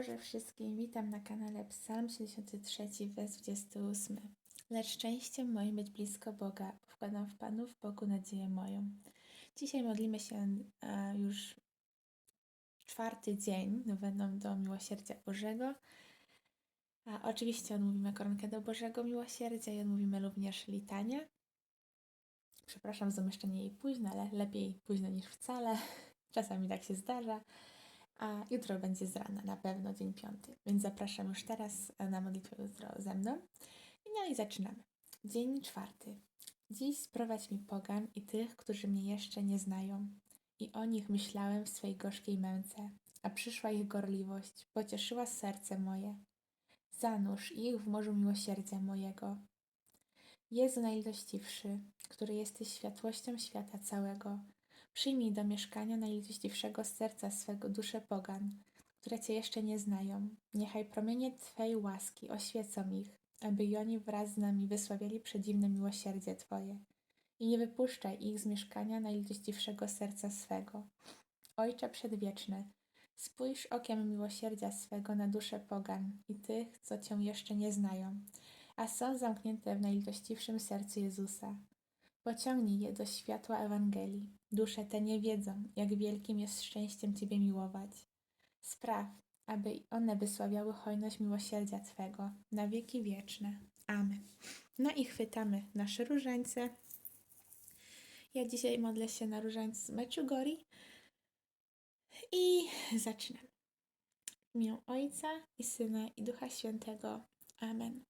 Boże wszystkim, witam na kanale Psalm 73, wers 28. Lecz szczęściem moim być blisko Boga, wkładam w Panu w Bogu nadzieję moją. Dzisiaj modlimy się e, już czwarty dzień noweną do Miłosierdzia Bożego. A oczywiście odmówimy koronkę do Bożego Miłosierdzia i odmówimy również litanię. Przepraszam za umieszczenie jej późno, ale lepiej późno niż wcale. Czasami tak się zdarza. A jutro będzie z rana, na pewno dzień piąty. Więc zapraszam już teraz na modlitwę jutro ze mną. No i zaczynamy. Dzień czwarty. Dziś sprowadź mi pogan i tych, którzy mnie jeszcze nie znają. I o nich myślałem w swej gorzkiej męce, a przyszła ich gorliwość, pocieszyła serce moje. Zanurz ich w morzu miłosierdzia mojego. Jezu najlitościwszy, który jesteś światłością świata całego, Przyjmij do mieszkania najlitościwszego serca swego dusze pogan, które Cię jeszcze nie znają. Niechaj promienie Twej łaski oświecą ich, aby i oni wraz z nami wysławiali przedziwne miłosierdzie Twoje. I nie wypuszczaj ich z mieszkania najlitościwszego serca swego. Ojcze przedwieczny, spójrz okiem miłosierdzia swego na dusze pogan i tych, co Cię jeszcze nie znają, a są zamknięte w najlitościwszym sercu Jezusa. Pociągnij je do światła Ewangelii. Dusze te nie wiedzą, jak wielkim jest szczęściem Ciebie miłować. Spraw, aby one wysławiały hojność miłosierdzia Twego na wieki wieczne. Amen. No i chwytamy nasze różańce. Ja dzisiaj modlę się na różańcu z Meczugori i zaczynam. W imię Ojca i Syna i Ducha Świętego. Amen.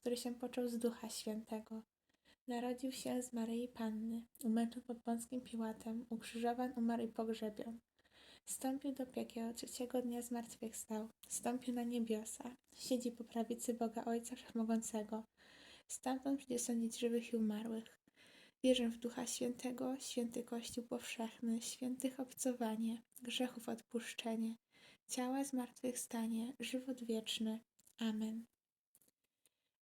który się począł z Ducha Świętego. Narodził się z Maryi Panny, umęczon pod Pąskim Piłatem, ukrzyżowan, umarł i pogrzebion. Stąpił do piekieł, trzeciego dnia zmartwychwstał, stąpił na niebiosa, siedzi po prawicy Boga Ojca Wszechmogącego. Stamtąd przyjdzie sądzić żywych i umarłych. Wierzę w Ducha Świętego, święty Kościół powszechny, świętych obcowanie, grzechów odpuszczenie, ciała zmartwychwstanie, żywot wieczny. Amen.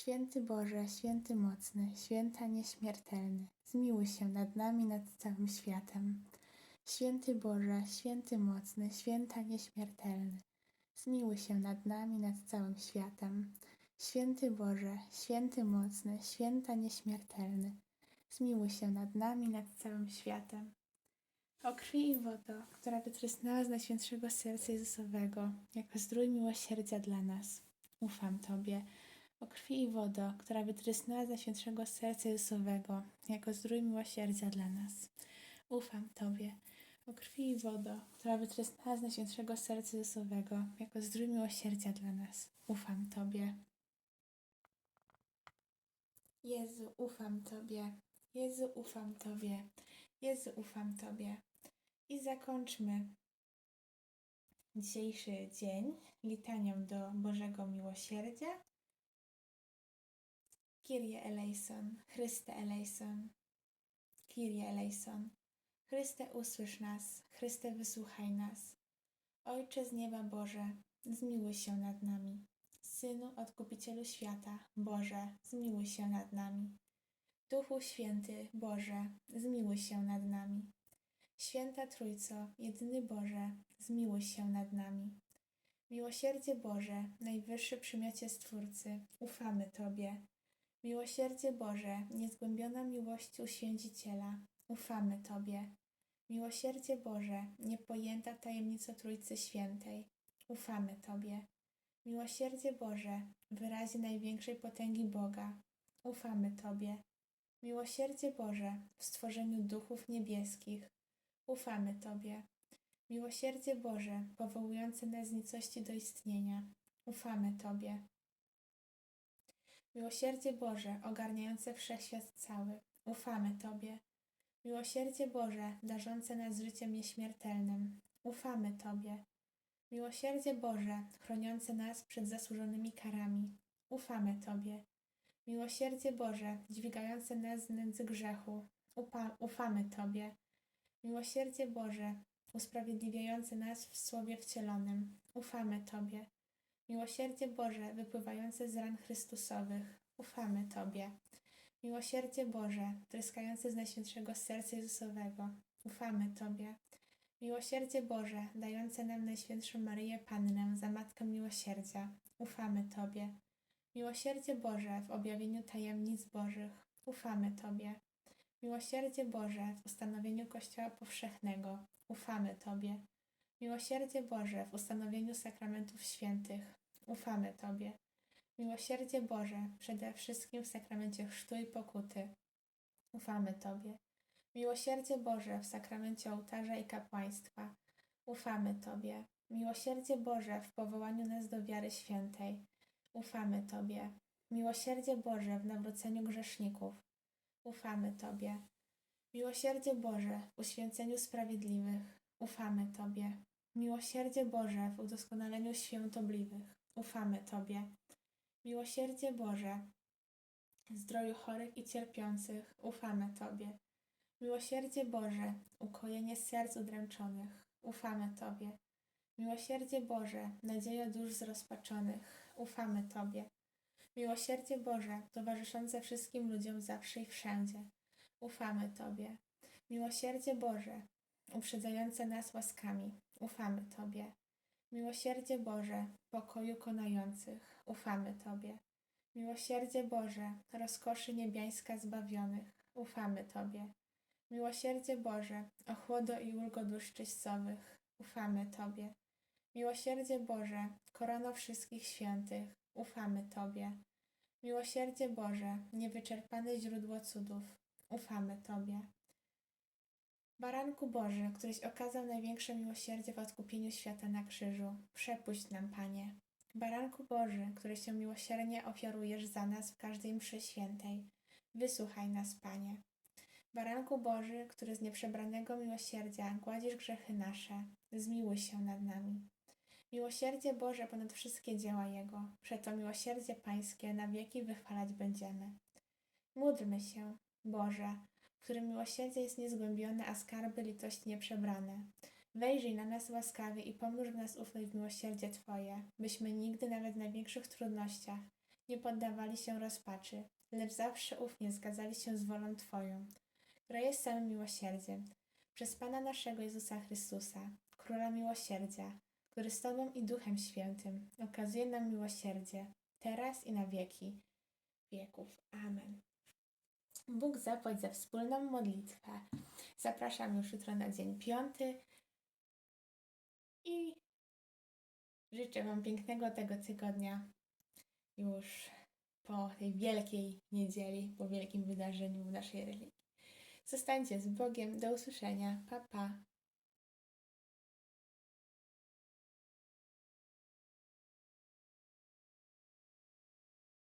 Święty Boże, święty mocny, święta nieśmiertelny, zmiłuj się nad nami, nad całym światem. Święty Boże, święty mocny, święta nieśmiertelny, zmiłuj się nad nami, nad całym światem. Święty Boże, święty mocny, święta nieśmiertelny, zmiłuj się nad nami, nad całym światem. O krwi i wodo, która wytrysnęła z Najświętszego Serca Jezusowego, jako zdrój miłosierdzia dla nas. Ufam Tobie. O krwi i wodo, która wytrysnęła z Najświętszego Serca Jezusowego, jako zdrój miłosierdzia dla nas. Ufam Tobie. O krwi i wodo, która wytrysnęła z Najświętszego Serca Jezusowego, jako zdrój miłosierdzia dla nas. Ufam Tobie. Jezu, ufam Tobie. Jezu, ufam Tobie. Jezu, ufam Tobie. I zakończmy dzisiejszy dzień litanią do Bożego Miłosierdzia. Kyrie eleison, Chryste eleison, Kyrie eleison. Chryste, usłysz nas, Chryste, wysłuchaj nas. Ojcze z nieba Boże, zmiłuj się nad nami. Synu, Odkupicielu świata, Boże, zmiłuj się nad nami. Duchu Święty, Boże, zmiłuj się nad nami. Święta Trójco, jedyny Boże, zmiłuj się nad nami. Miłosierdzie Boże, najwyższy przymiocie Stwórcy, ufamy Tobie. Miłosierdzie Boże, niezgłębiona miłość uświęciciela, ufamy Tobie. Miłosierdzie Boże, niepojęta tajemnica Trójcy Świętej, ufamy Tobie. Miłosierdzie Boże, wyrazie największej potęgi Boga, ufamy Tobie. Miłosierdzie Boże, w stworzeniu duchów niebieskich, ufamy Tobie. Miłosierdzie Boże, powołujące nas z nicości do istnienia, ufamy Tobie. Miłosierdzie Boże, ogarniające wszechświat cały, ufamy Tobie. Miłosierdzie Boże, darzące nas życiem nieśmiertelnym, ufamy Tobie. Miłosierdzie Boże, chroniące nas przed zasłużonymi karami, ufamy Tobie. Miłosierdzie Boże, dźwigające nas z nędzy grzechu, upa- ufamy Tobie. Miłosierdzie Boże, usprawiedliwiające nas w Słowie wcielonym, ufamy Tobie. Miłosierdzie Boże, wypływające z ran Chrystusowych, ufamy Tobie. Miłosierdzie Boże, tryskające z Najświętszego Serca Jezusowego, ufamy Tobie. Miłosierdzie Boże, dające nam Najświętszą Maryję Pannę za Matkę Miłosierdzia, ufamy Tobie. Miłosierdzie Boże w objawieniu tajemnic Bożych, ufamy Tobie. Miłosierdzie Boże w ustanowieniu Kościoła Powszechnego, ufamy Tobie. Miłosierdzie Boże w ustanowieniu sakramentów świętych, ufamy Tobie. Miłosierdzie Boże przede wszystkim w sakramencie chrztu i pokuty, ufamy Tobie. Miłosierdzie Boże w sakramencie ołtarza i kapłaństwa, ufamy Tobie. Miłosierdzie Boże w powołaniu nas do wiary świętej, ufamy Tobie. Miłosierdzie Boże w nawróceniu grzeszników, ufamy Tobie. Miłosierdzie Boże w uświęceniu sprawiedliwych, ufamy Tobie. Miłosierdzie Boże w udoskonaleniu świątobliwych, ufamy Tobie. Miłosierdzie Boże w zdrowiu chorych i cierpiących, ufamy Tobie. Miłosierdzie Boże, ukojenie serc udręczonych, ufamy Tobie. Miłosierdzie Boże, nadzieja dusz zrozpaczonych, ufamy Tobie. Miłosierdzie Boże, towarzyszące wszystkim ludziom zawsze i wszędzie, ufamy Tobie. Miłosierdzie Boże, uprzedzające nas łaskami, ufamy Tobie. Miłosierdzie Boże, pokoju konających, ufamy Tobie. Miłosierdzie Boże, rozkoszy niebiańska zbawionych, ufamy Tobie. Miłosierdzie Boże, ochłodo i ulgo dusz czyścowych, ufamy Tobie. Miłosierdzie Boże, korono wszystkich świętych, ufamy Tobie. Miłosierdzie Boże, niewyczerpane źródło cudów, ufamy Tobie. Baranku Boży, któryś okazał największe miłosierdzie w odkupieniu świata na krzyżu, przepuść nam, Panie. Baranku Boży, który się miłosiernie ofiarujesz za nas w każdej mszy świętej, wysłuchaj nas, Panie. Baranku Boży, który z nieprzebranego miłosierdzia gładzisz grzechy nasze, zmiłuj się nad nami. Miłosierdzie Boże ponad wszystkie dzieła Jego, przeto miłosierdzie Pańskie na wieki wychwalać będziemy. Módlmy się, Boże, którym miłosierdzie jest niezgłębione, a skarby litości nieprzebrane. Wejrzyj na nas łaskawie i pomnóż w nas ufność w miłosierdzie Twoje, byśmy nigdy, nawet w największych trudnościach, nie poddawali się rozpaczy, lecz zawsze ufnie zgadzali się z wolą Twoją, która jest samym miłosierdziem. Przez Pana naszego Jezusa Chrystusa, Króla Miłosierdzia, który z Tobą i Duchem Świętym okazuje nam miłosierdzie, teraz i na wieki wieków. Amen. Bóg zapłać za wspólną modlitwę. Zapraszam już jutro na dzień piąty i życzę Wam pięknego tego tygodnia już po tej wielkiej niedzieli, po wielkim wydarzeniu w naszej religii. Zostańcie z Bogiem. Do usłyszenia. Pa, pa.